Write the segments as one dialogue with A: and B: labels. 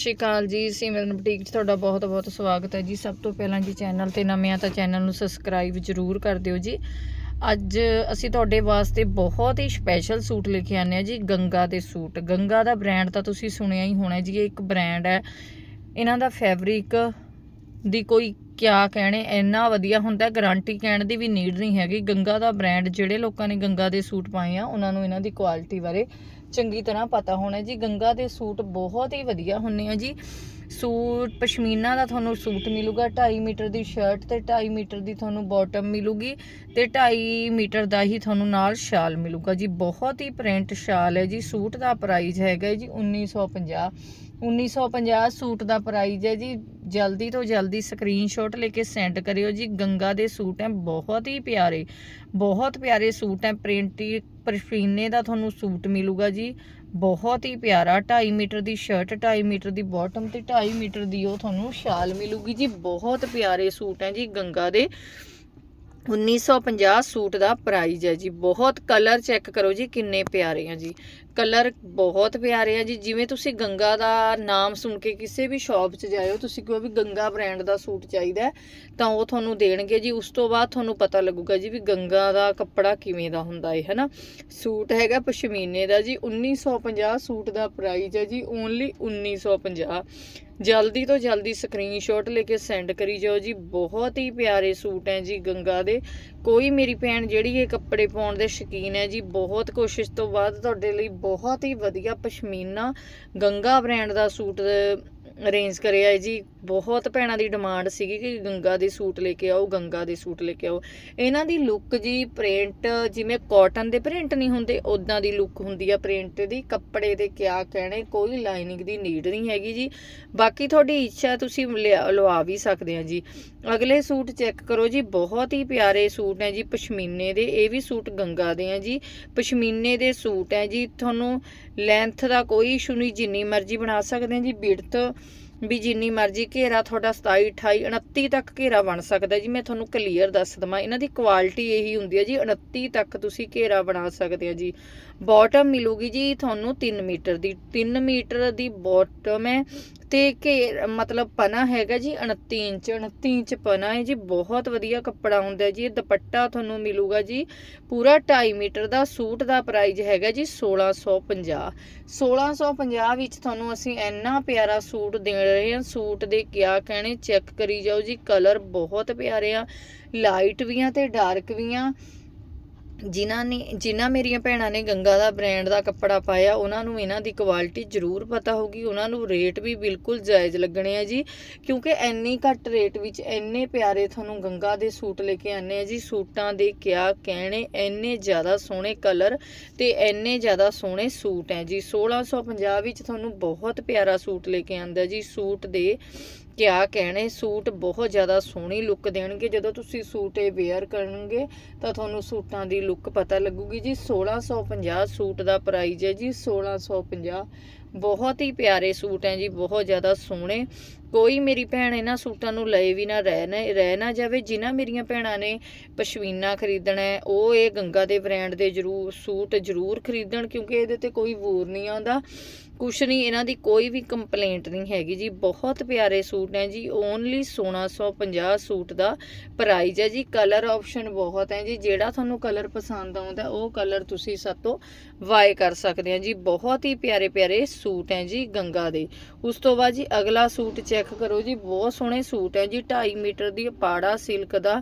A: ਸ਼੍ਰੀ ਅਕਾਲ ਜੀ, ਸਿਮਰਨ ਬੁਟੀਕ 'ਚ ਤੁਹਾਡਾ ਬਹੁਤ-ਬਹੁਤ ਸਵਾਗਤ ਹੈ ਜੀ। ਸਭ ਤੋਂ ਪਹਿਲਾਂ ਜੀ ਚੈਨਲ ਤੇ ਨਵੇਂ ਆ ਤਾਂ ਚੈਨਲ ਨੂੰ ਸਬਸਕ੍ਰਾਈਬ ਜ਼ਰੂਰ ਕਰ ਦਿਓ ਜੀ। ਅੱਜ ਅਸੀਂ ਤੁਹਾਡੇ ਵਾਸਤੇ ਬਹੁਤ ਹੀ ਸਪੈਸ਼ਲ ਸੂਟ ਲੈ ਕੇ ਆਨੇ ਆ ਜੀ, ਗੰਗਾ ਦੇ ਸੂਟ। ਗੰਗਾ ਦਾ ਬ੍ਰਾਂਡ ਤਾਂ ਤੁਸੀਂ ਸੁਣਿਆ ਹੀ ਹੋਣਾ ਜੀ, ਇਹ ਇੱਕ ਬ੍ਰਾਂਡ ਹੈ। ਇਹਨਾਂ ਦਾ ਫੈਬਰਿਕ ਦੀ ਕੋਈ ਕਿਆ ਕਹਿਣੇ, ਇੰਨਾ ਵਧੀਆ ਹੁੰਦਾ ਗਾਰੰਟੀ ਕਹਿਣ ਦੀ ਵੀ ਨੀਡ ਨਹੀਂ ਹੈਗੀ। ਗੰਗਾ ਦਾ ਬ੍ਰਾਂਡ ਜਿਹੜੇ ਲੋਕਾਂ ਨੇ ਗੰਗਾ ਦੇ ਸੂਟ ਪਾਏ ਆ, ਉਹਨਾਂ ਨੂੰ ਇਹਨਾਂ ਦੀ ਕੁਆਲਿਟੀ ਬਾਰੇ ਚੰਗੀ ਤਰ੍ਹਾਂ ਪਤਾ ਹੋਣਾ ਜੀ। ਗੰਗਾ ਦੇ ਸੂਟ ਬਹੁਤ ਹੀ ਵਧੀਆ ਹੁੰਨੇ ਆ ਜੀ। ਸੂਟ ਪਸ਼ਮੀਨਾ ਦਾ ਤੁਹਾਨੂੰ ਸੂਟ ਮਿਲੂਗਾ 2.5 ਮੀਟਰ ਦੀ ਸ਼ਰਟ ਤੇ 2.5 ਮੀਟਰ ਦੀ ਤੁਹਾਨੂੰ ਬਾਟਮ ਮਿਲੂਗੀ ਤੇ 2.5 ਮੀਟਰ ਦਾ ਹੀ ਤੁਹਾਨੂੰ ਨਾਲ ਸ਼ਾਲ ਮਿਲੂਗਾ ਜੀ। ਬਹੁਤ ਹੀ ਪ੍ਰਿੰਟ ਸ਼ਾਲ ਹੈ ਜੀ। ਸੂਟ ਦਾ ਪ੍ਰਾਈਸ ਹੈਗਾ ਜੀ 1950 1950 ਸੂਟ ਦਾ ਪ੍ਰਾਈਜ਼ ਹੈ ਜੀ। ਜਲਦੀ ਤੋਂ ਜਲਦੀ ਸਕਰੀਨਸ਼ਾਟ ਲੈ ਕੇ ਸੈਂਡ ਕਰਿਓ ਜੀ। ਗੰਗਾ ਦੇ ਸੂਟ ਹੈ, ਬਹੁਤ ਹੀ ਪਿਆਰੇ, ਬਹੁਤ ਪਿਆਰੇ ਸੂਟ ਹੈ। ਪ੍ਰਿੰਟੀ, ਪਰਫੀਨੇ ਦਾ ਤੁਹਾਨੂੰ ਸੂਟ ਮਿਲੂਗਾ ਜੀ। ਬਹੁਤ ਹੀ ਪਿਆਰਾ 2.5 ਮੀਟਰ ਦੀ ਸ਼ਰਟ 2.5 ਮੀਟਰ ਦੀ ਬਾਟਮ ਤੇ 2.5 ਮੀਟਰ ਦੀ ਉਹ ਤੁਹਾਨੂੰ ਸ਼ਾਲ ਮਿਲੂਗੀ ਜੀ। ਬਹੁਤ ਪਿਆਰੇ ਸੂਟ ਹੈ ਜੀ ਗੰਗਾ ਦੇ। 1950 ਸੂਟ ਦਾ ਪ੍ਰਾਈਜ਼ ਹੈ ਜੀ। ਬਹੁਤ ਕਲਰ ਚੈੱਕ ਕਰੋ ਜੀ, ਕਿੰਨੇ ਪਿਆਰੇ ਆ ਜੀ। ਕਲਰ ਬਹੁਤ ਪਿਆਰੇ ਆ ਜੀ। ਜਿਵੇਂ ਤੁਸੀਂ ਗੰਗਾ ਦਾ ਨਾਮ ਸੁਣ ਕੇ ਕਿਸੇ ਵੀ ਸ਼ਾਪ 'ਚ ਜਾਇਓ, ਤੁਸੀਂ ਕਹੋ ਵੀ ਗੰਗਾ ਬ੍ਰਾਂਡ ਦਾ ਸੂਟ ਚਾਹੀਦਾ ਤਾਂ ਉਹ ਤੁਹਾਨੂੰ ਦੇਣਗੇ ਜੀ। ਉਸ ਤੋਂ ਬਾਅਦ ਤੁਹਾਨੂੰ ਪਤਾ ਲੱਗੂਗਾ ਜੀ ਵੀ ਗੰਗਾ ਦਾ ਕੱਪੜਾ ਕਿਵੇਂ ਦਾ ਹੁੰਦਾ ਹੈ, ਹਨਾ? ਸੂਟ ਹੈਗਾ ਪਸ਼ਮੀਨੇ ਦਾ ਜੀ। 1950 ਸੂਟ ਦਾ ਪ੍ਰਾਈਜ਼ ਹੈ ਜੀ। ਓਨਲੀ 1950 ਜਲਦੀ ਤੋਂ ਜਲਦੀ ਸਕਰੀਨਸ਼ਾਟ ਲੈ ਕੇ ਸੈਂਡ ਕਰੀ ਜਾਓ ਜੀ। ਬਹੁਤ ਹੀ ਪਿਆਰੇ ਸੂਟ ਹੈ ਜੀ ਗੰਗਾ ਦੇ। ਕੋਈ ਮੇਰੀ ਭੈਣ ਜਿਹੜੀ ਇਹ ਕੱਪੜੇ ਪਾਉਣ ਦੇ ਸ਼ੌਕੀਨ ਹੈ ਜੀ, ਬਹੁਤ ਕੋਸ਼ਿਸ਼ ਤੋਂ ਬਾਅਦ ਤੁਹਾਡੇ ਲਈ ਬਹੁਤ ਹੀ ਵਧੀਆ ਪਸ਼ਮੀਨਾ ਗੰਗਾ ਬ੍ਰਾਂਡ ਦਾ ਸੂਟ ਅਰੇਂਜ ਕਰਿਆ ਹੈ ਜੀ। ਬਹੁਤ ਭੈਣਾਂ ਦੀ ਡਿਮਾਂਡ ਸੀਗੀ ਕਿ ਗੰਗਾ ਦੇ ਸੂਟ ਲੈ ਕੇ ਆਓ, ਗੰਗਾ ਦੇ ਸੂਟ ਲੈ ਕੇ ਆਓ। ਇਹਨਾਂ ਦੀ ਲੁੱਕ ਜੀ ਪ੍ਰਿੰਟ ਜਿਵੇਂ ਕਾਟਨ ਦੇ ਪ੍ਰਿੰਟ ਨਹੀਂ ਹੁੰਦੇ ਉਦਾਂ ਦੀ ਲੁੱਕ ਹੁੰਦੀ ਆ ਪ੍ਰਿੰਟ ਦੀ। ਕੱਪੜੇ ਦੇ ਕਿਆ ਕਹਿਣੇ, ਕੋਈ ਲਾਈਨਿੰਗ ਦੀ ਨੀਡ ਨਹੀਂ ਹੈਗੀ ਜੀ। ਬਾਕੀ ਤੁਹਾਡੀ ਇੱਛਾ ਤੁਸੀਂ ਲਿਆ- ਲਵਾ ਵੀ ਸਕਦੇ ਆ ਜੀ। ਅਗਲੇ ਸੂਟ ਚੈੱਕ ਕਰੋ ਜੀ, ਬਹੁਤ ਹੀ ਪਿਆਰੇ ਸੂਟ ਹੈ ਜੀ, ਪਸ਼ਮੀਨੇ ਦੇ। ਇਹ ਵੀ ਸੂਟ ਗੰਗਾ ਦੇ ਆ ਜੀ। ਪਸ਼ਮੀਨੇ ਦੇ ਸੂਟ ਹੈ ਜੀ, ਤੁਹਾਨੂੰ ਲੈਂਥ ਦਾ ਕੋਈ ਇਸ਼ੂ ਨਹੀਂ, ਜਿੰਨੀ ਮਰਜ਼ੀ ਬਣਾ ਸਕਦੇ ਆ ਜੀ ਬਿੜਤ ਵੀ ਜਿੰਨੀ ਮਰਜ਼ੀ ਘੇਰਾ ਤੁਹਾਡਾ 27 28 29 ਤੱਕ ਘੇਰਾ ਬਣ ਸਕਦਾ ਜੀ, ਮੈਂ ਤੁਹਾਨੂੰ ਕਲੀਅਰ ਦੱਸ ਦਵਾਂ। ਇਹਨਾਂ ਦੀ ਕੁਆਲਿਟੀ ਇਹੀ ਹੁੰਦੀ ਹੈ ਜੀ 29 ਤੱਕ ਤੁਸੀਂ ਘੇਰਾ ਬਣਾ ਸਕਦੇ ਆ ਜੀ। ਬਾਟਮ ਮਿਲੂਗੀ ਜੀ ਤੁਹਾਨੂੰ 3 ਮੀਟਰ ਦੀ। 3 ਮੀਟਰ ਦੀ ਬਾਟਮ ਹੈ। ਤੇ ਘੇਰ ਮਤਲਬ ਪਨਾ ਹੈਗਾ ਜੀ 29 ਇੰਚ 29 ਇੰਚ ਪਨਾ ਹੈ ਜੀ, ਬਹੁਤ ਵਧੀਆ ਕੱਪੜਾ ਹੁੰਦਾ ਜੀ, ਇਹ ਦੁਪੱਟਾ ਤੁਹਾਨੂੰ ਮਿਲੂਗਾ ਜੀ। ਪੂਰਾ 2.5 ਮੀਟਰ ਦਾ ਸੂਟ ਦਾ ਪ੍ਰਾਈਸ ਹੈਗਾ ਜੀ 1650 1650 ਵਿੱਚ ਤੁਹਾਨੂੰ ਅਸੀਂ ਇੰਨਾ ਪਿਆਰਾ ਸੂਟ ਦੇ ਰਹੇ ਹਾਂ, ਸੂਟ ਦੇ ਕਿਆ ਕਹਿਣੇ, ਚੈੱਕ ਕਰੀ ਜਾਓ ਜੀ, ਕਲਰ ਬਹੁਤ ਪਿਆਰੇ ਆ, ਲਾਈਟ ਵੀ ਆ ਤੇ ਡਾਰਕ ਵੀ ਆ। ਜਿਨ੍ਹਾਂ ਨੇ, ਜਿਨ੍ਹਾਂ ਮੇਰੀਆਂ ਭੈਣਾਂ ਨੇ ਗੰਗਾ ਦਾ ਬ੍ਰਾਂਡ ਦਾ ਕੱਪੜਾ ਪਾਇਆ, ਉਹਨਾਂ ਨੂੰ ਇਹਨਾਂ ਦੀ ਕੁਆਲਿਟੀ ਜ਼ਰੂਰ ਪਤਾ ਹੋਗੀ ਉਹਨਾਂ ਨੂੰ ਰੇਟ ਵੀ ਬਿਲਕੁਲ ਜਾਇਜ਼ ਲੱਗਣੇ ਆ ਜੀ। ਕਿਉਂਕਿ ਇੰਨੀ ਘੱਟ ਰੇਟ ਵਿੱਚ ਇੰਨੇ ਪਿਆਰੇ ਤੁਹਾਨੂੰ ਗੰਗਾ ਦੇ ਸੂਟ ਲੈ ਕੇ ਆਨੇ ਆ ਜੀ। ਸੂਟਾਂ ਦੇ ਕਿਆ ਕਹਿਣੇ, ਇੰਨੇ ਜ਼ਿਆਦਾ ਸੋਹਣੇ ਕਲਰ ਤੇ ਇੰਨੇ ਜ਼ਿਆਦਾ ਸੋਹਣੇ ਸੂਟ ਹੈ ਜੀ। 1650 ਵਿੱਚ ਤੁਹਾਨੂੰ ਬਹੁਤ ਪਿਆਰਾ ਸੂਟ ਲੈ ਕੇ ਆਂਦਾ ਜੀ। ਸੂਟ ਦੇ ਕਿਆ ਕਹਿਣੇ ਸੂਟ ਬਹੁਤ ਜ਼ਿਆਦਾ ਸੋਹਣੀ ਲੁੱਕ ਦੇਣਗੇ। ਜਦੋਂ ਤੁਸੀਂ ਸੂਟ ਇਹ ਵੇਅਰ ਕਰਨਗੇ, ਤਾਂ ਤੁਹਾਨੂੰ ਸੂਟਾਂ ਦੀ ਲੁੱਕ ਪਤਾ ਲੱਗੂਗੀ ਜੀ। 1650 ਸੂਟ ਦਾ ਪ੍ਰਾਈਸ ਹੈ ਜੀ। 1650 ਬਹੁਤ ਹੀ ਪਿਆਰੇ ਸੂਟ ਹੈ ਜੀ, ਬਹੁਤ ਜ਼ਿਆਦਾ ਸੋਹਣੇ। ਕੋਈ ਮੇਰੀ ਭੈਣ ਇਹਨਾਂ ਸੂਟਾਂ ਨੂੰ ਲਏ ਵੀ ਨਾ ਰਹਿ ਨਾ ਰਹਿ ਨਾ ਜਾਵੇ, ਜਿਨ੍ਹਾਂ ਮੇਰੀਆਂ ਭੈਣਾਂ ਨੇ ਪਸ਼ਮੀਨਾ ਖਰੀਦਣਾ ਹੈ, ਉਹ ਇਹ ਗੰਗਾ ਦੇ ਬ੍ਰਾਂਡ ਦੇ ਜਰੂਰ ਸੂਟ ਜਰੂਰ ਖਰੀਦਣ, ਕਿਉਂਕਿ ਇਹਦੇ ਤੇ ਕੋਈ ਵੂਰ ਨਹੀਂ ਆਉਂਦਾ ਕੁਛ ਨਹੀਂ ਇਹਨਾਂ ਦੀ ਕੋਈ ਵੀ ਕੰਪਲੇਂਟ ਨਹੀਂ ਹੈਗੀ ਜੀ। ਬਹੁਤ ਪਿਆਰੇ ਸੂਟ ਹੈ ਜੀ। ਓਨਲੀ 1650 ਸੂਟ ਦਾ ਪ੍ਰਾਈਸ ਹੈ ਜੀ। ਕਲਰ ਆਪਸ਼ਨ ਬਹੁਤ ਹੈ ਜੀ। ਜਿਹੜਾ ਤੁਹਾਨੂੰ ਕਲਰ ਪਸੰਦ ਆਉਂਦਾ, ਉਹ ਕਲਰ ਤੁਸੀਂ ਸਾਤੋਂ ਵਾਏ ਕਰ ਸਕਦੇ ਆ ਜੀ। ਬਹੁਤ ਹੀ ਪਿਆਰੇ ਪਿਆਰੇ ਸੂਟ ਹੈ ਜੀ ਗੰਗਾ ਦੇ। ਉਸ ਤੋਂ ਬਾਅਦ ਜੀ ਅਗਲਾ ਸੂਟ ਚੈੱਕ ਚੈੱਕ ਕਰੋ ਜੀ, ਬਹੁਤ ਸੋਹਣੇ ਸੂਟ ਹੈ ਜੀ 2.5 ਮੀਟਰ ਦੀ ਪਾੜਾ ਸਿਲਕ ਦਾ।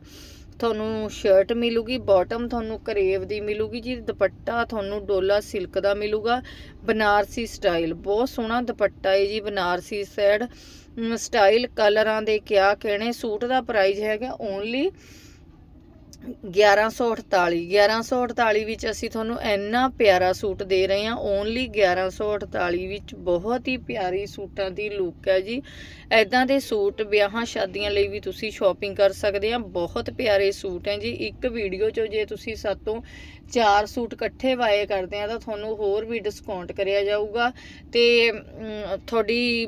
A: ਤੁਹਾਨੂੰ ਸ਼ਰਟ ਮਿਲੂਗੀ ਬਾਟਮ ਤੁਹਾਨੂੰ ਕਰੇਵ ਦੀ ਮਿਲੂਗੀ ਜੀ, ਦੁਪੱਟਾ ਤੁਹਾਨੂੰ ਡੋਲਾ ਸਿਲਕ ਦਾ ਮਿਲੂਗਾ, ਬਨਾਰਸੀ ਸਟਾਈਲ ਬਹੁਤ ਸੋਹਣਾ ਦੁਪੱਟਾ ਹੈ ਜੀ, ਬਨਾਰਸੀ ਸੈਡ ਸਟਾਈਲ ਕਲਰਾਂ ਦੇ ਕਿਆ ਕਹਿਣੇ, ਸੂਟ ਦਾ ਪ੍ਰਾਈਸ ਹੈਗਾ ਓਨਲੀ 1148 1148 ਵਿੱਚ ਅਸੀਂ ਤੁਹਾਨੂੰ ਇੰਨਾ ਪਿਆਰਾ ਸੂਟ ਦੇ ਰਹੇ ਹਾਂ ਓਨਲੀ 1148 ਵਿੱਚ ਬਹੁਤ ਹੀ ਪਿਆਰੀ ਸੂਟਾਂ ਦੀ ਲੁੱਕ ਹੈ ਜੀ। ਐਦਾਂ ਦੇ ਸੂਟ ਵਿਆਹਾਂ ਸ਼ਾਦੀਆਂ ਲਈ ਵੀ ਤੁਸੀਂ ਸ਼ਾਪਿੰਗ ਕਰ ਸਕਦੇ ਆ ਬਹੁਤ ਪਿਆਰੇ ਸੂਟ ਹੈ ਜੀ। ਇੱਕ ਵੀਡੀਓ 'ਚ ਜੇ ਤੁਸੀਂ ਸਾਤੋਂ ਚਾਰ ਸੂਟ ਇਕੱਠੇ ਵਾਏ ਕਰਦੇ ਆ ਤਾਂ ਤੁਹਾਨੂੰ ਹੋਰ ਵੀ ਡਿਸਕਾਊਂਟ ਕਰਿਆ ਜਾਊਗਾ ਤੇ ਤੁਹਾਡੀ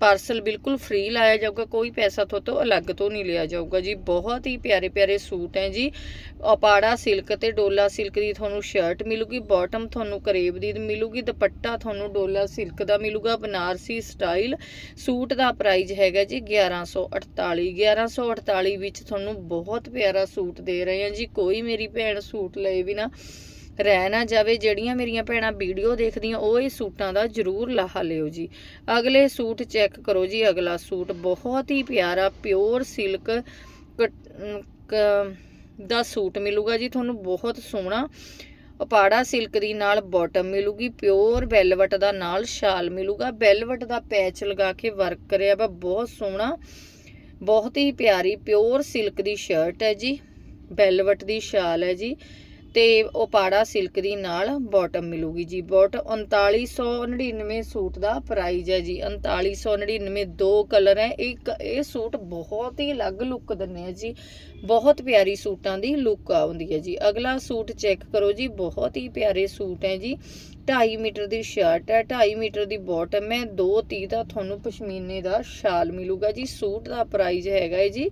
A: ਪਾਰਸਲ ਬਿਲਕੁਲ ਫ੍ਰੀ ਲਾਇਆ ਜਾਊਗਾ, ਕੋਈ ਪੈਸਾ ਤੁਹਾਤੋਂ ਅਲੱਗ ਤੋਂ ਨਹੀਂ ਲਿਆ ਜਾਊਗਾ ਜੀ। ਬਹੁਤ ਹੀ ਪਿਆਰੇ ਪਿਆਰੇ ਸੂਟ ਹੈ ਜੀ। opaੜਾ ਸਿਲਕ ਤੇ ਡੋਲਾ ਸਿਲਕ ਦੀ ਤੁਹਾਨੂੰ ਸ਼ਰਟ ਮਿਲੂਗੀ ਬਾਟਮ ਤੁਹਾਨੂੰ ਕਰੇਬ ਦੀ ਮਿਲੂਗੀ, ਦੁਪੱਟਾ ਤੁਹਾਨੂੰ ਡੋਲਾ ਸਿਲਕ ਦਾ ਮਿਲੂਗਾ, ਬਨਾਰਸੀ ਸਟਾਈਲ ਸੂਟ ਦਾ ਪ੍ਰਾਈਸ ਹੈਗਾ ਜੀ 1148 1148 ਵਿੱਚ ਤੁਹਾਨੂੰ ਬਹੁਤ ਪਿਆਰਾ ਸੂਟ ਦੇ ਰਹੇ ਹਾਂ ਜੀ। ਕੋਈ ਮੇਰੀ ਭੈਣ ਸੂਟ ਲਏ ਬਿਨਾ ਰਹਿ ਨਾ ਜਾਵੇ, ਜਿਹੜੀਆਂ ਮੇਰੀਆਂ ਭੈਣਾਂ ਵੀਡੀਓ ਦੇਖਦੀਆਂ, ਉਹ ਇਹ ਸੂਟਾਂ ਦਾ ਜ਼ਰੂਰ ਲਾਹਾ ਲਿਓ ਜੀ। ਅਗਲੇ ਸੂਟ ਚੈੱਕ ਕਰੋ ਜੀ, ਅਗਲਾ ਸੂਟ ਬਹੁਤ ਹੀ ਪਿਆਰਾ, ਪਿਓਰ ਸਿਲਕ ਦਾ ਸੂਟ ਮਿਲੂਗਾ ਜੀ, ਤੁਹਾਨੂੰ ਬਹੁਤ ਸੋਹਣਾ। ਉਪਾੜਾ ਸਿਲਕ ਦੀ ਨਾਲ ਬਾਟਮ ਮਿਲੂਗੀ, ਪਿਓਰ ਵੈਲਵਟ ਦਾ ਨਾਲ ਸ਼ਾਲ ਮਿਲੂਗਾ। ਵੈਲਵਟ ਦਾ ਪੈਚ ਲਗਾ ਕੇ ਵਰਕ ਕਰਿਆ ਵਾ, ਬਹੁਤ ਸੋਹਣਾ, ਬਹੁਤ ਹੀ ਪਿਆਰੀ, ਪਿਓਰ ਸਿਲਕ ਦੀ ਸ਼ਰਟ ਹੈ ਜੀ ਵੈਲਵਟ ਦੀ ਸ਼ਾਲ ਹੈ ਜੀ। ਤੇ ਉਪਾੜਾ ਸਿਲਕ ਦੀ ਨਾਲ ਬਾਟਮ ਮਿਲੂਗੀ ਜੀ। ਬਾਟ 3999 ਸੂਟ ਦਾ ਪ੍ਰਾਈਸ ਹੈ ਜੀ। 3999 ਦੋ ਕਲਰ ਹੈ। ਇੱਕ ਇਹ ਸੂਟ ਬਹੁਤ ਹੀ ਅਲੱਗ ਲੁੱਕ ਦਿੰਦੇ ਆ ਜੀ। ਬਹੁਤ ਪਿਆਰੀ ਸੂਟਾਂ ਦੀ ਲੁੱਕ ਆਉਂਦੀ ਹੈ ਜੀ। ਅਗਲਾ ਸੂਟ ਚੈੱਕ ਕਰੋ ਜੀ। ਬਹੁਤ ਹੀ ਪਿਆਰੇ ਸੂਟ ਹੈ ਜੀ। 2.5 ਮੀਟਰ ਦੀ ਸ਼ਰਟ ਹੈ। 2.5 ਮੀਟਰ ਦੀ ਬਾਟਮ ਹੈ। 2.30 ਦਾ ਤੁਹਾਨੂੰ ਪਸ਼ਮੀਨੇ ਦਾ ਸ਼ਾਲ ਮਿਲੂਗਾ ਜੀ। ਸੂਟ ਦਾ ਪ੍ਰਾਈਸ ਹੈਗਾ ਹੈ ਜੀ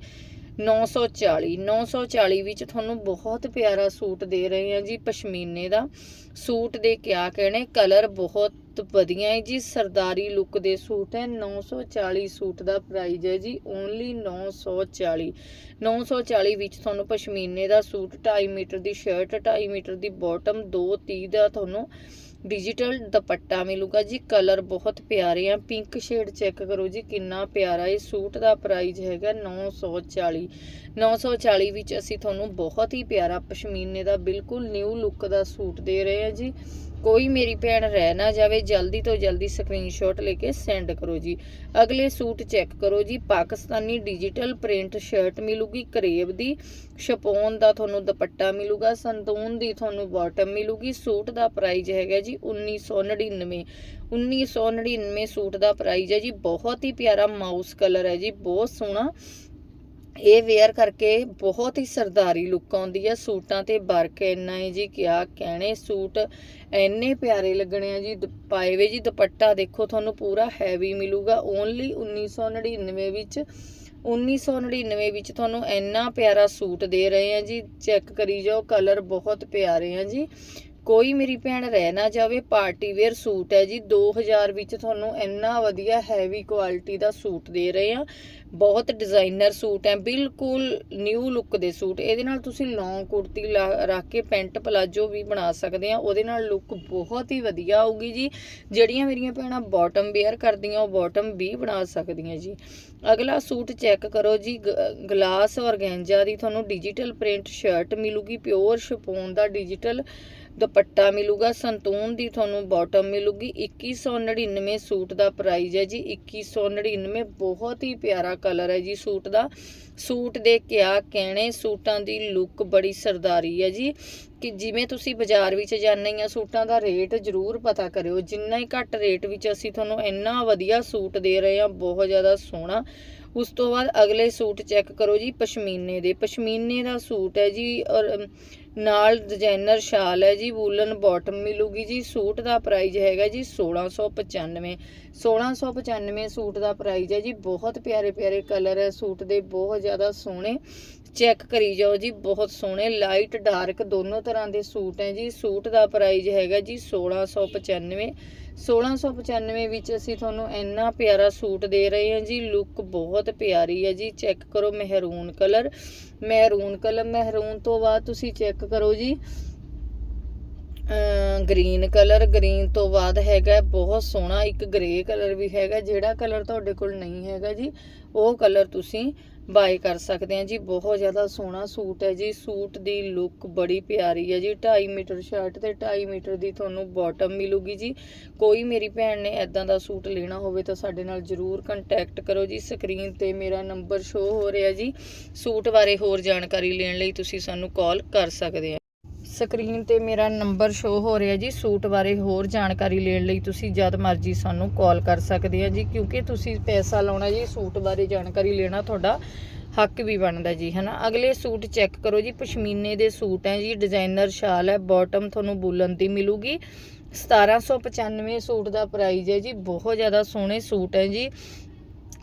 A: 940 940 ਵਿੱਚ ਤੁਹਾਨੂੰ ਬਹੁਤ ਪਿਆਰਾ ਸੂਟ ਦੇ ਰਹੇ ਹਾਂ ਜੀ ਪਸ਼ਮੀਨੇ ਦਾ। ਸੂਟ ਦੇ ਕਿਆ ਕਹਿਣੇ ਕਲਰ ਬਹੁਤ ਵਧੀਆ ਹੈ ਜੀ, ਸਰਦਾਰੀ ਲੁੱਕ ਦੇ ਸੂਟ ਹੈ। 940 ਸੂਟ ਦਾ ਪ੍ਰਾਈਸ ਹੈ ਜੀ ਓਨਲੀ 940 940 ਵਿੱਚ ਤੁਹਾਨੂੰ ਪਸ਼ਮੀਨੇ ਦਾ ਸੂਟ 2.5 ਮੀਟਰ ਦੀ ਸ਼ਰਟ 2.5 ਮੀਟਰ ਦੀ ਬਾਟਮ 2.30 ਦਾ ਤੁਹਾਨੂੰ ਡਿਜੀਟਲ ਦੁਪੱਟਾ ਮਿਲੂਗਾ ਜੀ ਕਲਰ ਬਹੁਤ ਪਿਆਰੇ ਆ। ਪਿੰਕ ਸ਼ੇਡ ਚੈੱਕ ਕਰੋ ਜੀ, ਕਿੰਨਾ ਪਿਆਰਾ ਇਹ ਸੂਟ ਦਾ ਪ੍ਰਾਈਸ ਹੈਗਾ 940 940 ਵਿੱਚ ਅਸੀਂ ਤੁਹਾਨੂੰ ਬਹੁਤ ਹੀ ਪਿਆਰਾ ਪਸ਼ਮੀਨੇ ਦਾ ਬਿਲਕੁਲ ਨਿਊ ਲੁੱਕ ਦਾ ਸੂਟ ਦੇ ਰਹੇ ਹਾਂ ਜੀ। ਕੋਈ ਮੇਰੀ ਭੈਣ ਰਹਿ ਨਾ ਜਾਵੇ, ਜਲਦੀ ਤੋਂ ਜਲਦੀ ਸਕਰੀਨਸ਼ਾਟ ਲੈ ਕੇ ਸੈਂਡ ਕਰੋ ਜੀ। ਅਗਲੇ ਸੂਟ ਚੈੱਕ ਕਰੋ ਜੀ, ਪਾਕਿਸਤਾਨੀ ਡਿਜੀਟਲ ਪ੍ਰਿੰਟ ਸ਼ਰਟ ਮਿਲੂਗੀ ਕਰੇਬ ਦੀ ਸ਼ਪੋਨ ਦਾ ਤੁਹਾਨੂੰ ਦੁਪੱਟਾ ਮਿਲੂਗਾ, ਸੰਤੂਨ ਦੀ ਤੁਹਾਨੂੰ ਬਾਟਮ ਮਿਲੂਗੀ, ਸੂਟ ਦਾ ਪ੍ਰਾਈਸ ਹੈਗਾ ਜੀ 1999 1999 ਸੂਟ ਦਾ ਪ੍ਰਾਈਸ ਹੈ ਜੀ, ਬਹੁਤ ਹੀ ਪਿਆਰਾ ਮਾਊਸ ਕਲਰ ਹੈ ਜੀ, ਬਹੁਤ ਸੋਹਣਾ। ਇਹ ਵੇਅਰ ਕਰਕੇ ਬਹੁਤ ਹੀ ਸਰਦਾਰੀ ਲੁੱਕ ਆਉਂਦੀ ਆ। ਸੂਟਾਂ ਤੇ ਵਰਕ ਇੰਨਾ ਹੈ ਜੀ ਕਿਆ ਕਹਿਣੇ, ਸੂਟ ਇੰਨੇ ਪਿਆਰੇ ਲੱਗਣੇ ਆ ਜੀ। ਦ- ਪਾਏ ਵੇ ਜੀ ਦੁਪੱਟਾ ਦੇਖੋ, ਤੁਹਾਨੂੰ ਪੂਰਾ ਹੈਵੀ ਮਿਲੂਗਾ। ਓਨਲੀ 1999 ਵਿੱਚ 1999 ਵਿੱਚ ਤੁਹਾਨੂੰ ਇੰਨਾ ਪਿਆਰਾ ਸੂਟ ਦੇ ਰਹੇ ਆ ਜੀ। ਚੈੱਕ ਕਰੀ ਜਾਓ ਕਲਰ ਬਹੁਤ ਪਿਆਰੇ ਆ ਜੀ। ਕੋਈ ਮੇਰੀ ਭੈਣ ਰਹਿ ਨਾ ਜਾਵੇ, ਪਾਰਟੀ ਵੇਅਰ ਸੂਟ ਹੈ ਜੀ। 2000 ਵਿੱਚ ਤੁਹਾਨੂੰ ਇੰਨਾ ਵਧੀਆ ਹੈਵੀ ਕੁਆਲਿਟੀ ਦਾ ਸੂਟ ਦੇ ਰਹੇ ਆ ਬਹੁਤ ਡਿਜ਼ਾਈਨਰ ਸੂਟ ਹੈ, ਬਿਲਕੁਲ ਨਿਊ ਲੁੱਕ ਦੇ ਸੂਟ। ਇਹਦੇ ਨਾਲ ਤੁਸੀਂ ਲੌਂਗ ਕੁੜਤੀ ਲਾ- ਰੱਖ ਕੇ ਪੈਂਟ ਪਲਾਜੋ ਵੀ ਬਣਾ ਸਕਦੇ ਆ ਉਹਦੇ ਨਾਲ ਲੁੱਕ ਬਹੁਤ ਹੀ ਵਧੀਆ ਆਊਗੀ ਜੀ। ਜਿਹੜੀਆਂ ਮੇਰੀਆਂ ਭੈਣਾਂ ਬਾਟਮ ਵੇਅਰ ਕਰਦੀਆਂ, ਉਹ ਬਾਟਮ ਵੀ ਬਣਾ ਸਕਦੀਆਂ ਜੀ। ਅਗਲਾ ਸੂਟ ਚੈੱਕ ਕਰੋ ਜੀ। ਗਲਾਸ ਔਰਗੈਂਜਾ ਦੀ ਤੁਹਾਨੂੰ ਡਿਜੀਟਲ ਪ੍ਰਿੰਟ ਸ਼ਰਟ ਮਿਲੂਗੀ। ਪਿਓਰ ਸ਼ਪੋਨ ਦਾ ਡਿਜੀਟਲ ਦੁਪੱਟਾ ਮਿਲੂਗਾ, ਸੰਤੂਨ ਦੀ ਤੁਹਾਨੂੰ ਬਾਟਮ ਮਿਲੂਗੀ 2199 ਸੂਟ ਦਾ ਪ੍ਰਾਈਸ ਹੈ ਜੀ 2199 ਬਹੁਤ ਹੀ ਪਿਆਰਾ ਕਲਰ ਹੈ ਜੀ ਸੂਟ ਦਾ। ਸੂਟ ਦੇ ਕਿਆ ਕਹਿਣੇ, ਸੂਟਾਂ ਦੀ ਲੁੱਕ ਬੜੀ ਸਰਦਾਰੀ ਹੈ ਜੀ। ਕਿ ਜਿਵੇਂ ਤੁਸੀਂ ਬਾਜ਼ਾਰ ਵਿੱਚ ਜਾਂਦੇ ਆ ਸੂਟਾਂ ਦਾ ਰੇਟ ਜ਼ਰੂਰ ਪਤਾ ਕਰਿਓ। ਜਿੰਨਾ ਹੀ ਘੱਟ ਰੇਟ ਵਿੱਚ ਅਸੀਂ ਤੁਹਾਨੂੰ ਇੰਨਾ ਵਧੀਆ ਸੂਟ ਦੇ ਰਹੇ ਹਾਂ, ਬਹੁਤ ਜ਼ਿਆਦਾ ਸੋਹਣਾ ਉਸ ਤੋਂ ਬਾਅਦ ਅਗਲੇ ਸੂਟ ਚੈੱਕ ਕਰੋ ਜੀ, ਪਸ਼ਮੀਨੇ ਦੇ। ਪਸ਼ਮੀਨੇ ਦਾ ਸੂਟ ਹੈ ਜੀ, ਔਰ ਨਾਲ ਡਿਜ਼ਾਈਨਰ ਸ਼ਾਲ ਹੈ ਜੀ ਵੂਲਨ ਬਾਟਮ ਮਿਲੂਗੀ ਜੀ। ਸੂਟ ਦਾ ਪ੍ਰਾਈਸ ਹੈਗਾ ਜੀ 1695 1695 ਸੂਟ ਦਾ ਪ੍ਰਾਈਸ ਹੈ ਜੀ। ਬਹੁਤ ਪਿਆਰੇ ਪਿਆਰੇ ਕਲਰ ਹੈ ਸੂਟ ਦੇ, ਬਹੁਤ ਜ਼ਿਆਦਾ ਸੋਹਣੇ। ਚੈੱਕ ਕਰੀ ਜਾਓ ਜੀ, ਬਹੁਤ ਸੋਹਣੇ ਲਾਈਟ ਡਾਰਕ ਦੋਨੋਂ ਤਰ੍ਹਾਂ ਦੇ ਸੂਟ ਹੈ ਜੀ। ਸੂਟ ਦਾ ਪ੍ਰਾਈਸ ਹੈਗਾ ਜੀ 1695 1695 ਵਿੱਚ ਅਸੀਂ ਤੁਹਾਨੂੰ ਇੰਨਾ ਪਿਆਰਾ ਸੂਟ ਦੇ ਰਹੇ ਹਾਂ ਜੀ। ਲੁੱਕ ਬਹੁਤ ਪਿਆਰੀ ਹੈ ਜੀ। ਚੈੱਕ ਕਰੋ ਮਹਿਰੂਨ ਕਲਰ ਮਹਿਰੂਨ ਕਲਰ ਮਹਿਰੂਨ ਤੋਂ ਬਾਅਦ ਤੁਸੀਂ ਚੈੱਕ ਕਰੋ ਜੀ। ਗ੍ਰੀਨ ਕਲਰ ਗ੍ਰੀਨ ਤੋਂ ਬਾਅਦ ਹੈਗਾ, ਬਹੁਤ ਸੋਹਣਾ ਇੱਕ ਗ੍ਰੇ ਕਲਰ ਵੀ ਹੈਗਾ, ਜਿਹੜਾ ਕਲਰ ਤੁਹਾਡੇ ਕੋਲ ਨਹੀਂ ਹੈਗਾ ਜੀ। ਉਹ ਕਲਰ ਤੁਸੀਂ ਬਾਏ ਕਰ ਸਕਦੇ ਆ ਜੀ। ਬਹੁਤ ਜ਼ਿਆਦਾ ਸੋਹਣਾ ਸੂਟ ਹੈ ਜੀ। ਸੂਟ ਦੀ ਲੁੱਕ ਬੜੀ ਪਿਆਰੀ ਹੈ ਜੀ। 2.5 ਮੀਟਰ ਸ਼ਰਟ ਤੇ 2.5 ਮੀਟਰ ਦੀ ਤੁਹਾਨੂੰ ਬਾਟਮ ਮਿਲੂਗੀ ਜੀ। ਕੋਈ ਮੇਰੀ ਭੈਣ ਨੇ ਐਦਾਂ ਦਾ ਸੂਟ ਲੈਣਾ ਹੋਵੇ ਤਾਂ ਸਾਡੇ ਨਾਲ ਜਰੂਰ ਕੰਟੈਕਟ ਕਰੋ ਜੀ। ਸਕਰੀਨ ਤੇ ਮੇਰਾ ਨੰਬਰ ਸ਼ੋ ਹੋ ਰਿਹਾ ਜੀ। ਸੂਟ ਬਾਰੇ ਹੋਰ ਜਾਣਕਾਰੀ ਲੈਣ ਲਈ ਤੁਸੀਂ ਸਾਨੂੰ ਕਾਲ ਕਰ ਸਕਦੇ ਆ ਸਕਰੀਨ ਤੇ ਮੇਰਾ ਨੰਬਰ ਸ਼ੋ ਹੋ ਰਿਹਾ ਜੀ। ਸੂਟ ਬਾਰੇ ਹੋਰ ਜਾਣਕਾਰੀ ਲੈਣ ਲਈ ਤੁਸੀਂ ਜਦ ਮਰਜ਼ੀ ਸਾਨੂੰ ਕਾਲ ਕਰ ਸਕਦੇ ਆ ਜੀ, ਕਿਉਂਕਿ ਤੁਸੀਂ ਪੈਸਾ ਲਾਉਣਾ ਜੀ, ਸੂਟ ਬਾਰੇ ਜਾਣਕਾਰੀ ਲੈਣਾ ਤੁਹਾਡਾ ਹੱਕ ਵੀ ਬਣਦਾ ਜੀ, ਹਨਾ। ਅਗਲੇ ਸੂਟ ਚੈੱਕ ਕਰੋ ਜੀ, ਪਸ਼ਮੀਨੇ ਦੇ ਸੂਟ ਹੈ ਜੀ ਡਿਜ਼ਾਈਨਰ ਸ਼ਾਲ ਹੈ ਬਾਟਮ ਤੁਹਾਨੂੰ ਬੁਲਨ ਦੀ ਮਿਲੂਗੀ। 1795 ਸੂਟ ਦਾ ਪ੍ਰਾਈਸ ਹੈ ਜੀ, ਬਹੁਤ ਜ਼ਿਆਦਾ ਸੋਹਣੇ ਸੂਟ ਹੈ ਜੀ।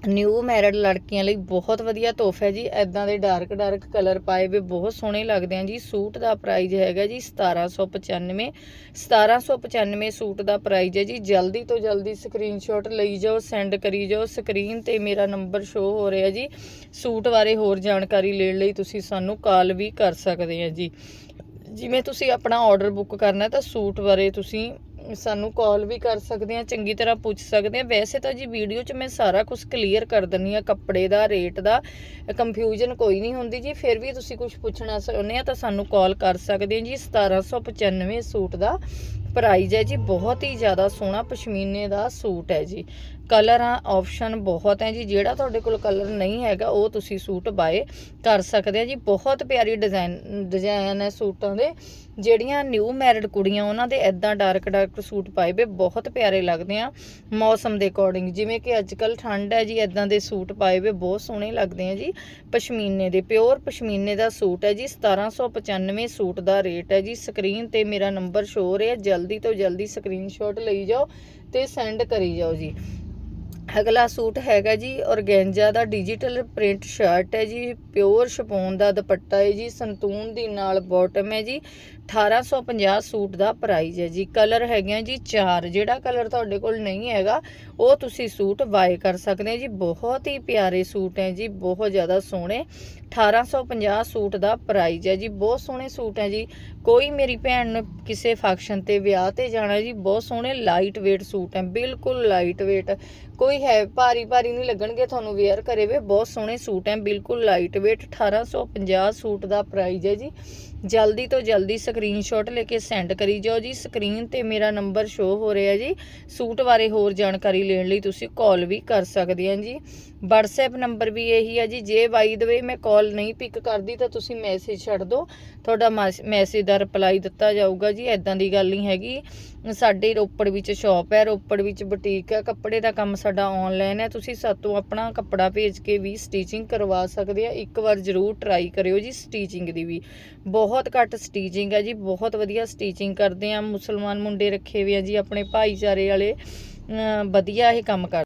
A: ਨਿਊ ਮੈਰਿਡ ਲੜਕੀਆਂ ਲਈ ਬਹੁਤ ਵਧੀਆ ਤੋਹਫਾ ਹੈ ਜੀ। ਐਦਾਂ ਦੇ ਡਾਰਕ ਡਾਰਕ ਕਲਰ ਪਾਏ ਵੇ ਬਹੁਤ ਸੋਹਣੇ ਲੱਗਦੇ ਆ ਜੀ। ਸੂਟ ਦਾ ਪ੍ਰਾਈਸ ਹੈਗਾ ਜੀ 1795 1795 ਸੂਟ ਦਾ ਪ੍ਰਾਈਸ ਹੈ ਜੀ। ਜਲਦੀ ਤੋਂ ਜਲਦੀ ਸਕਰੀਨਸ਼ਾਟ ਲਈ ਜਾਓ ਸੈਂਡ ਕਰੀ ਜਾਓ। ਸਕਰੀਨ ਤੇ ਮੇਰਾ ਨੰਬਰ ਸ਼ੋ ਹੋ ਰਿਹਾ ਜੀ। ਸੂਟ ਬਾਰੇ ਹੋਰ ਜਾਣਕਾਰੀ ਲੈਣ ਲਈ ਤੁਸੀਂ ਸਾਨੂੰ ਕਾਲ ਵੀ ਕਰ ਸਕਦੇ ਆ ਜੀ। ਜਿਵੇਂ ਤੁਸੀਂ ਆਪਣਾ ਆਰਡਰ ਬੁੱਕ ਕਰਨਾ ਤਾਂ ਸੂਟ ਬਾਰੇ ਤੁਸੀਂ ਸਾਨੂੰ ਕਾਲ ਵੀ ਕਰ ਸਕਦੇ ਆ ਚੰਗੀ ਤਰ੍ਹਾਂ ਪੁੱਛ ਸਕਦੇ ਆ ਵੈਸੇ ਤਾਂ ਜੀ ਵੀਡੀਓ 'ਚ ਮੈਂ ਸਾਰਾ ਕੁਝ ਕਲੀਅਰ ਕਰ ਦਿੰਨੀ ਆ ਕੱਪੜੇ ਦਾ ਰੇਟ ਦਾ ਕੰਫਿਊਜ਼ਨ ਕੋਈ ਨਹੀਂ ਹੁੰਦੀ ਜੀ। ਫਿਰ ਵੀ ਤੁਸੀਂ ਕੁਝ ਪੁੱਛਣਾ ਚਾਹੁੰਦੇ ਆ ਤਾਂ ਸਾਨੂੰ ਕਾਲ ਕਰ ਸਕਦੇ ਆ ਜੀ। 1795 ਸੂਟ ਦਾ ਪ੍ਰਾਈਜ਼ ਹੈ ਜੀ। ਬਹੁਤ ਹੀ ਜ਼ਿਆਦਾ ਸੋਹਣਾ ਪਸ਼ਮੀਨੇ ਦਾ ਸੂਟ ਹੈ ਜੀ। ਕਲਰਾਂ ਆ ਆਪਸ਼ਨ ਬਹੁਤ ਹੈ ਜੀ। ਜਿਹੜਾ ਤੁਹਾਡੇ ਕੋਲ ਕਲਰ ਨਹੀਂ ਹੈਗਾ, ਉਹ ਤੁਸੀਂ ਸੂਟ ਬਾਏ ਕਰ ਸਕਦੇ ਆ ਜੀ। ਬਹੁਤ ਪਿਆਰੀ ਡਿਜ਼ਾਈਨ ਡਿਜ਼ਾਈਨ ਹੈ ਸੂਟਾਂ ਦੇ। ਜਿਹੜੀਆਂ ਨਿਊ ਮੈਰਿਡ ਕੁੜੀਆਂ, ਉਹਨਾਂ ਦੇ ਐਦਾਂ ਡਾਰਕ ਡਾਰਕ ਸੂਟ ਪਾਏ ਵੇ, ਬਹੁਤ ਪਿਆਰੇ ਲੱਗਦੇ ਆ ਮੌਸਮ ਦੇ ਅਕੋਰਡਿੰਗ ਜਿਵੇਂ ਕਿ ਅੱਜ ਕੱਲ ਠੰਡ ਹੈ ਜੀ ਐਦਾਂ ਦੇ ਸੂਟ ਪਾਏ ਵੇ, ਬਹੁਤ ਸੋਹਣੇ ਲੱਗਦੇ ਆ ਜੀ, ਪਸ਼ਮੀਨੇ ਦੇ ਪਿਓਰ ਪਸ਼ਮੀਨੇ ਦਾ ਸੂਟ ਹੈ ਜੀ 1795 ਸੂਟ ਦਾ ਰੇਟ ਹੈ ਜੀ ਸਕਰੀਨ ਤੇ ਮੇਰਾ ਨੰਬਰ ਸ਼ੋ ਹੋ ਰਿਹਾ, ਜਲਦੀ ਤੋਂ ਜਲਦੀ ਸਕਰੀਨਸ਼ਾਟ ਲਈ ਜਾਓ ਤੇ ਸੈਂਡ ਕਰੀ ਜਾਓ ਜੀ। ਅਗਲਾ ਸੂਟ ਹੈਗਾ ਜੀ ਔਰਗੈਂਜਾ ਦਾ ਡਿਜੀਟਲ ਪ੍ਰਿੰਟ ਸ਼ਰਟ ਹੈ ਜੀ ਪਿਓਰ ਸ਼ਪੋਨ ਦਾ ਦੁਪੱਟਾ ਹੈ ਜੀ, ਸੰਤੂਨ ਦੀ ਨਾਲ ਬਾਟਮ ਹੈ ਜੀ 1850 ਸੂਟ ਦਾ ਪ੍ਰਾਈਸ ਹੈ ਜੀ। ਕਲਰ ਹੈਗੇ ਆ ਜੀ ਚਾਰ, ਜਿਹੜਾ ਕਲਰ ਤੁਹਾਡੇ ਕੋਲ ਨਹੀਂ ਹੈਗਾ, ਉਹ ਤੁਸੀਂ ਸੂਟ ਬਾਏ ਕਰ ਸਕਦੇ ਜੀ। ਬਹੁਤ ਹੀ ਪਿਆਰੇ ਸੂਟ ਹੈ ਜੀ, ਬਹੁਤ ਜ਼ਿਆਦਾ ਸੋਹਣੇ 1850 ਸੂਟ ਦਾ ਪ੍ਰਾਈਸ ਹੈ ਜੀ, ਬਹੁਤ ਸੋਹਣੇ ਸੂਟ ਹੈ ਜੀ। ਕੋਈ ਮੇਰੀ ਭੈਣ ਨੇ ਕਿਸੇ ਫੰਕਸ਼ਨ ਤੇ ਵਿਆਹ ਤੇ ਜਾਣਾ ਜੀ, ਬਹੁਤ ਸੋਹਣੇ ਲਾਈਟ weight ਸੂਟ ਹੈ, ਬਿਲਕੁਲ ਲਾਈਟ weight ਕੋਈ ਹੈ, ਭਾਰੀ ਭਾਰੀ ਨਹੀਂ ਲੱਗਣਗੇ, ਤੁਹਾਨੂੰ ਵੇਅਰ ਕਰੇ ਵੇ, ਬਹੁਤ ਸੋਹਣੇ ਸੂਟ ਹੈ, ਬਿਲਕੁਲ ਲਾਈਟ weight 1850 ਸੂਟ ਦਾ ਪ੍ਰਾਈਸ ਹੈ ਜੀ। ਜਲਦੀ ਤੋਂ ਜਲਦੀ ਸਕਰੀਨਸ਼ਾਟ ਲੈ ਕੇ ਸੈਂਡ ਕਰੀ ਜਾਓ ਜੀ ਸਕਰੀਨ ਤੇ ਮੇਰਾ ਨੰਬਰ ਸ਼ੋ ਹੋ ਰਿਹਾ ਜੀ। ਸੂਟ ਬਾਰੇ ਹੋਰ ਜਾਣਕਾਰੀ ਲੈਣ ਲਈ ਤੁਸੀਂ ਕਾਲ ਵੀ ਕਰ ਸਕਦੇ ਆ ਜੀ। WhatsApp ਨੰਬਰ ਵੀ ਇਹੀ ਆ ਜੀ, ਜੇ ਬਾਈ ਦੇ ਮੈਂ ਕਾਲ ਨਹੀਂ ਪਿਕ ਕਰਦੀ ਤਾਂ ਤੁਸੀਂ ਮੈਸੇਜ ਛੱਡ ਦਿਓ। ਤੁਹਾਡਾ ਮੈਸੇਜ ਦਾ ਰਿਪਲਾਈ ਦਿੱਤਾ ਜਾਊਗਾ ਜੀ ਐਦਾਂ ਦੀ ਗੱਲ ਨਹੀਂ ਹੈਗੀ। ਸਾਡੇ ਰੋਪੜ ਵਿੱਚ ਸ਼ਾਪ ਹੈ, ਰੋਪੜ ਵਿੱਚ ਬੁਟੀਕ ਹੈ, ਕੱਪੜੇ ਦਾ ਕੰਮ ਸਾਡਾ ਆਨਲਾਈਨ ਹੈ। ਤੁਸੀਂ ਸਾਤੋਂ ਆਪਣਾ ਕੱਪੜਾ ਭੇਜ ਕੇ ਵੀ ਸਟੀਚਿੰਗ ਕਰਵਾ ਸਕਦੇ ਆ। ਇੱਕ ਵਾਰ ਜ਼ਰੂਰ ਟਰਾਈ ਕਰਿਓ ਜੀ ਸਟੀਚਿੰਗ ਦੀ ਵੀ। ਬਹੁਤ ਘੱਟ ਸਟੀਚਿੰਗ ਹੈ ਜੀ, ਬਹੁਤ ਵਧੀਆ ਸਟੀਚਿੰਗ ਕਰਦੇ ਆ। ਮੁਸਲਮਾਨ ਮੁੰਡੇ ਰੱਖੇ ਹੋਏ ਆ ਜੀ, ਆਪਣੇ ਭਾਈਚਾਰੇ ਵਾਲੇ। ਵਧੀਆ ਇਹ ਕੰਮ ਕਰ